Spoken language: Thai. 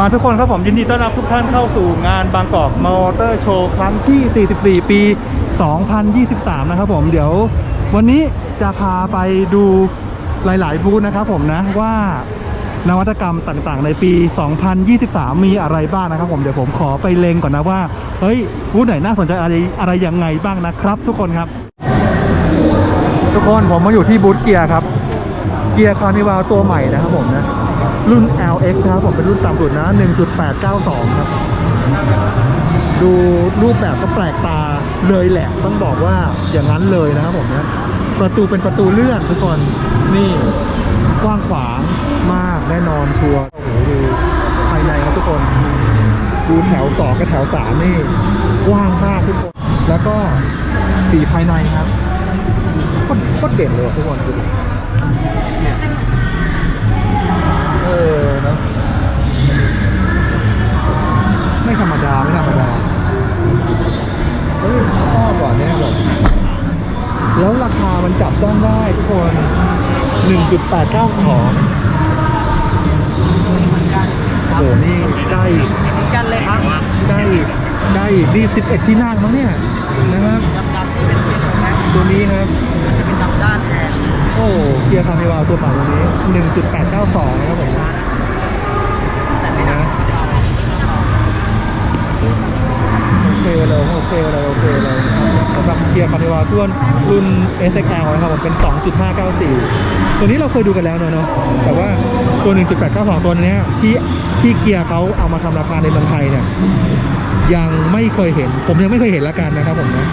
มาทุกคนครับผมยินดีต้อนรับทุกท่านเข้าสู่งานบางกอกมอเตอร์โชว์ครั้งที่ 44 ปี 2023 นะครับผมเดี๋ยววันนี้จะพาไปดูหลาย ๆ บูธนะครับผมนะว่านวัตกรรมต่างๆ ในปี 2023 มีอะไรบ้างนะครับผมเดี๋ยวผมขอไปเลงก่อนนะว่า เฮ้ยบูธไหนน่าสนใจอะไรอะไรยังไงบ้างนะครับ ทุกคนครับ ทุกคนผมมาอยู่ที่บูธเกียร์ครับ เกียร์คาร์นิวาลตัวใหม่นะครับผมนะ รุ่น LX นะครับผมเป็นรุ่นต่ำสุดนะ 1.892 ครับ ดูรูปแบบก็แปลกตาเลยแหละต้องบอกว่าอย่างนั้นเลยนะครับผมนะประตูเป็นประตูเลื่อนทุกคนนี่กว้างขวางมากแน่นอนชัวร์โอ้โหดูภายในครับทุกคน ดูแถว2กับแถว3นี่กว้างมากทุกคน แล้วก็สีภายในครับโคตรเด่นเลยทุกคนดู แล้วราคามันจับต้องได้ทุกคน 1.89ของโอ้โหนี่ได้อีกกันเลยครับได้อีกได้อีกนี่11 ที่นั่งมั้งเนี่ยนะครับดำๆที่เป็นสีแดงตัวนี้ครับมันจะเป็นดำด้านแทนโอ้เกียร์คาร์นิวาลตัวใหม่ตัวนี้ 1.892นะครับผม แต่ไม่ด นะโอเคเลยโอ เคเลยสำหรับเกียร์คาร์นิวาลช่วงรุ่น SXL นะครับผมเป็น 2.594 ตัวนี้เราเคยดูกันแล้วเนาะแต่ว่าตัว 1.892 ตัวนี้ที่ที่เกียร์เขาเอามาทำราคาในเมืองไทยเนี่ยยังไม่เคยเห็น ผมยังไม่เคยเห็นละกันนะครับผมนะ